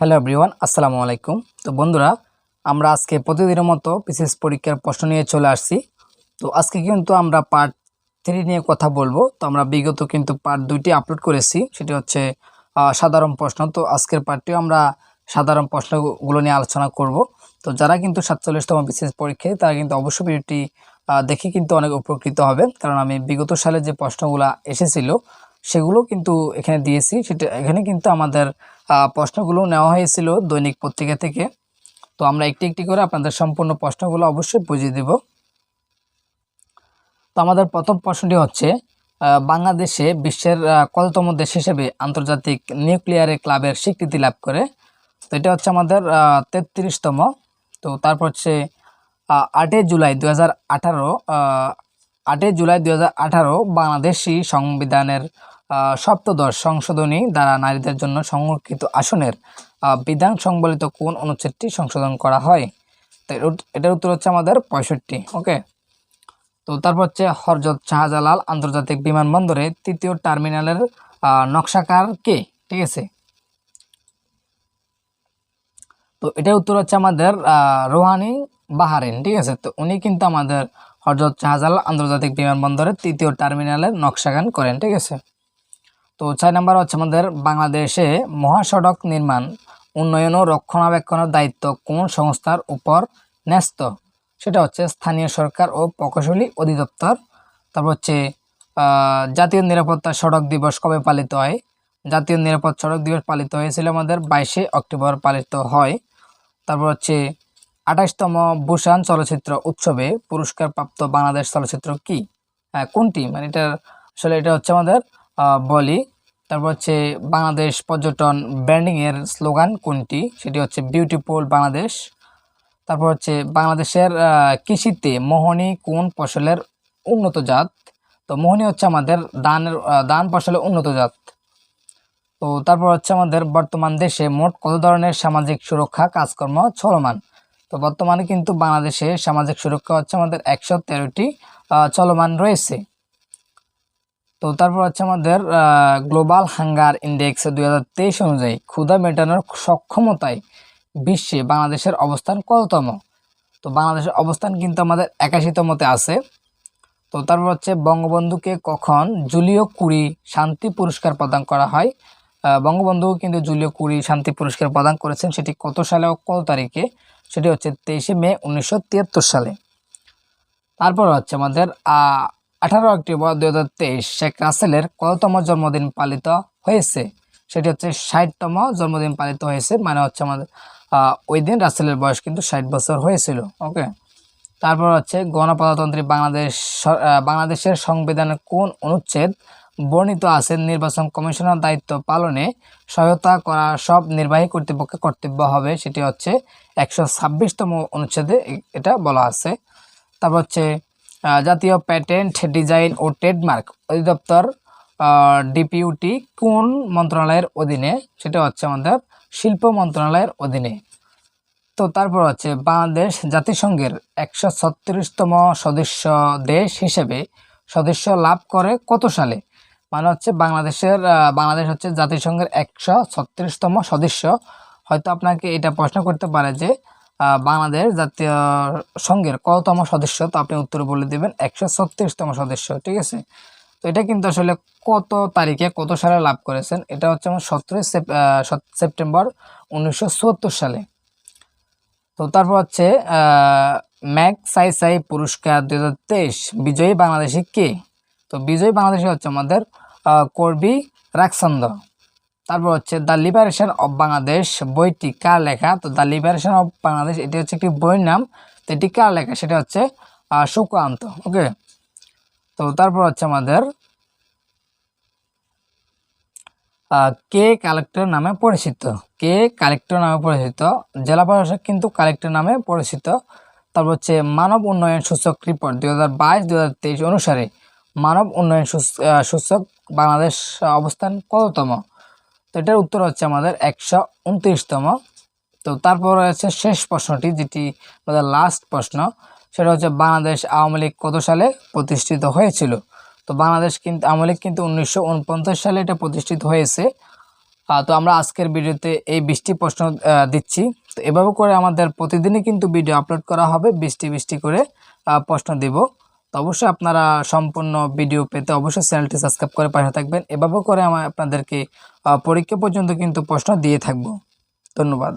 Hello everyone, আসসালামু আলাইকুম। তো বন্ধুরা, আমরা আজকে প্রতিদিনের মতো বিশেষ পরীক্ষার প্রশ্ন নিয়ে চলে আসছি। তো আজকে কিন্তু আমরা পার্ট থ্রি নিয়ে কথা বলব। তো আমরা বিগত কিন্তু পার্ট দুইটি আপলোড করেছি, সেটি হচ্ছে সাধারণ প্রশ্ন। তো আজকের পার্টটিও আমরা সাধারণ প্রশ্নগুলো নিয়ে আলোচনা করব। তো যারা কিন্তু সাতচল্লিশতম বিশেষ পরীক্ষায়, তারা কিন্তু অবশ্যই ভিডিওটি দেখে কিন্তু অনেক উপকৃত হবে কারণ আমি বিগত সালে যে প্রশ্নগুলো এসেছিল সেগুলো কিন্তু এখানে দিয়েছি। সেটা এখানে কিন্তু আমাদের প্রশ্নগুলো নেওয়া হয়েছিল দৈনিক পত্রিকা থেকে। তো আমরা একটি একটি করে আপনাদের সম্পূর্ণ প্রশ্নগুলো অবশ্যই বুঝিয়ে দেব। তো আমাদের প্রথম প্রশ্নটি হচ্ছে বাংলাদেশে বিশ্বের কততম দেশ হিসেবে আন্তর্জাতিক নিউক্লিয়ার ক্লাবের স্বীকৃতি লাভ করে? তো এটা হচ্ছে আমাদের তেত্রিশতম। তো তারপর হচ্ছে আটই জুলাই দু হাজার আঠারো আটই জুলাই দু হাজার আঠারো বাংলাদেশি সংবিধানের সপ্তদশ সংশোধনী দ্বারা নারীদের জন্য সংরক্ষিত আসনের বিধান সংবলিত কোন অনুচ্ছেদটি সংশোধন করা হয়? তো এটার উত্তর হচ্ছে আমাদের পঁয়ষট্টি ওকে তো তারপর হচ্ছে হরজত শাহজালাল আন্তর্জাতিক বিমানবন্দরে তৃতীয় টার্মিনালের নকশাকার কে? ঠিক আছে। তো এটার উত্তর হচ্ছে আমাদের রোহানি বাহারিন, ঠিক আছে? তো উনি কিন্তু আমাদের হরজত শাহজালাল আন্তর্জাতিক বিমানবন্দরের তৃতীয় টার্মিনালের নকশাগান করেন, ঠিক আছে? তো ছয় নম্বর হচ্ছে আমাদের বাংলাদেশে মহাসড়ক নির্মাণ উন্নয়ন ও রক্ষণাবেক্ষণের দায়িত্ব কোন সংস্থার উপর ন্যস্ত? সেটা হচ্ছে স্থানীয় সরকার ও প্রকৌশলী অধিদপ্তর। তারপর হচ্ছে জাতীয় নিরাপত্তা সড়ক দিবস কবে পালিত হয়? জাতীয় নিরাপদ সড়ক দিবস পালিত হয়েছিল আমাদের বাইশে অক্টোবর পালিত হয়। তারপর হচ্ছে আঠাশতম বুসান চলচ্চিত্র উৎসবে পুরস্কারপ্রাপ্ত বাংলাদেশ চলচ্চিত্র কি? হ্যাঁ, কোনটি? মানে এটা আসলে এটা হচ্ছে আমাদের বলি। তারপর হচ্ছে বাংলাদেশ পর্যটন ব্র্যান্ডিংয়ের স্লোগান কোনটি? সেটি হচ্ছে বিউটিফুল বাংলাদেশ তারপর হচ্ছে বাংলাদেশের কৃষিতে মোহনী কোন ফসলের উন্নত জাত? তো মোহনী হচ্ছে আমাদের আহ, ধান ফসলের উন্নত জাত। তো তারপর হচ্ছে আমাদের বর্তমান দেশে মোট কত ধরনের সামাজিক সুরক্ষা কাজকর্ম চলমান? তো বর্তমানে কিন্তু বাংলাদেশে সামাজিক সুরক্ষা হচ্ছে আমাদের একশো তেরোটি চলমান রয়েছে। তো তারপর হচ্ছে আমাদের গ্লোবাল হাঙ্গার ইন্ডেক্স দুই হাজার তেইশ অনুযায়ী ক্ষুধা মেটানোর সক্ষমতায় বিশ্বে বাংলাদেশের অবস্থান কততম? তো বাংলাদেশের অবস্থান কিন্তু আমাদের একাশিতমতে আছে। তো তারপর হচ্ছে বঙ্গবন্ধুকে কখন জুলিও কুড়ি শান্তি পুরস্কার প্রদান করা হয়? বঙ্গবন্ধু কিন্তু জুলিও কুড়ি শান্তি পুরস্কার প্রদান করেছেন সেটি কত সালে ও কত তারিখে? সেটি হচ্ছে তেইশে মে উনিশশো তিয়াত্তর সালে। তারপর হচ্ছে আমাদের আঠারো অক্টোবর দু হাজার তেইশ শেখ রাসেলের কততম জন্মদিন পালিত হয়েছে। সেটি হচ্ছে ষাটতম জন্মদিন পালিত হয়েছে মানে হচ্ছে আমাদের ওই দিন রাসেলের বয়স কিন্তু ষাট বছর হয়েছিল, ওকে? তারপর হচ্ছে গণপ্রজাতন্ত্রী বাংলাদেশ বাংলাদেশের সংবিধানের কোন অনুচ্ছেদ বর্ণিত আছে? নির্বাচন কমিশনের দায়িত্ব পালনে সহায়তা করা সব নির্বাহী কর্তৃপক্ষের কর্তব্য হবে, সেটি হচ্ছে একশো ছাব্বিশতম অনুচ্ছেদে এটা বলা আছে। তারপর হচ্ছে জাতীয় প্যাটেন্ট ডিজাইন ও ট্রেডমার্ক অধিদপ্তর ডিপিউটি কোন মন্ত্রণালয়ের অধীনে? সেটা হচ্ছে আমাদের শিল্প মন্ত্রণালয়ের অধীনে। তো তারপর হচ্ছে বাংলাদেশ জাতিসংঘের একশো ছত্রিশতম সদস্য দেশ হিসেবে সদস্য লাভ করে কত সালে? মানে হচ্ছে বাংলাদেশের বাংলাদেশ হচ্ছে জাতিসংঘের একশো ছত্রিশতম সদস্য। হয়তো আপনাকে এটা প্রশ্ন করতে পারে যে বাংলাদেশ জাতীয় সংঘের কততম সদস্য? তো আপনি উত্তর বলে দেবেন, একশো ছত্রিশতম সদস্য, ঠিক আছে? তো এটা কিন্তু আসলে কত তারিখে, কত সালে লাভ করেছেন? এটা হচ্ছে আমার সতেরোই সেপ্টেম্বর উনিশশো চুয়াত্তর সালে। তো তারপর হচ্ছে ম্যাক সাই সাই পুরস্কার দুই হাজার তেইশ, বিজয়ী বাংলাদেশি কে? তো বিজয়ী বাংলাদেশি হচ্ছে আমাদের কর্বি রাকসন্দ তারপর হচ্ছে দ্য লিবারেশন অফ বাংলাদেশ বইটি কার লেখা? তো দ্য লিবারেশন অফ বাংলাদেশ, এটি হচ্ছে একটি বইয়ের নাম। তো এটি কার লেখা? সেটা হচ্ছে সুকান্ত ওকে? তো তারপর হচ্ছে আমাদের কে কালেক্টর নামে পরিচিত? কে কালেক্টর নামে পরিচিত? জেলা প্রশাসক কিন্তু কালেক্টর নামে পরিচিত। তারপর হচ্ছে মানব উন্নয়ন সূচক রিপোর্ট দুই হাজার বাইশ দু হাজার তেইশ অনুসারে মানব উন্নয়ন সূচ- সূচক বাংলাদেশ অবস্থান কততম? তো এটার উত্তর হচ্ছে আমাদের একশো উনত্রিশতম। তো তারপর রয়েছে শেষ প্রশ্নটি, যেটি আমাদের লাস্ট প্রশ্ন। সেটা হচ্ছে, বাংলাদেশ আওয়ামী লীগ কত সালে প্রতিষ্ঠিত হয়েছিল? তো বাংলাদেশ কিন্তু আওয়ামী লীগ কিন্তু উনিশশো উনপঞ্চাশ সালে এটা প্রতিষ্ঠিত হয়েছে। তো আমরা আজকের ভিডিওতে এই বৃষ্টি প্রশ্ন দিচ্ছি। তো এভাবে করে আমাদের প্রতিদিনই কিন্তু ভিডিও আপলোড করা হবে। বৃষ্টি বৃষ্টি করে প্রশ্ন দিব। তো অবশ্যই আপনারা সম্পূর্ণ ভিডিও পেতে অবশ্যই চ্যানেলটি সাবস্ক্রাইব করে পাশে থাকবেন। এভাবে করে আমার আপনাদেরকে পরীক্ষা পর্যন্ত কিন্তু প্রশ্ন দিয়ে থাকব। ধন্যবাদ।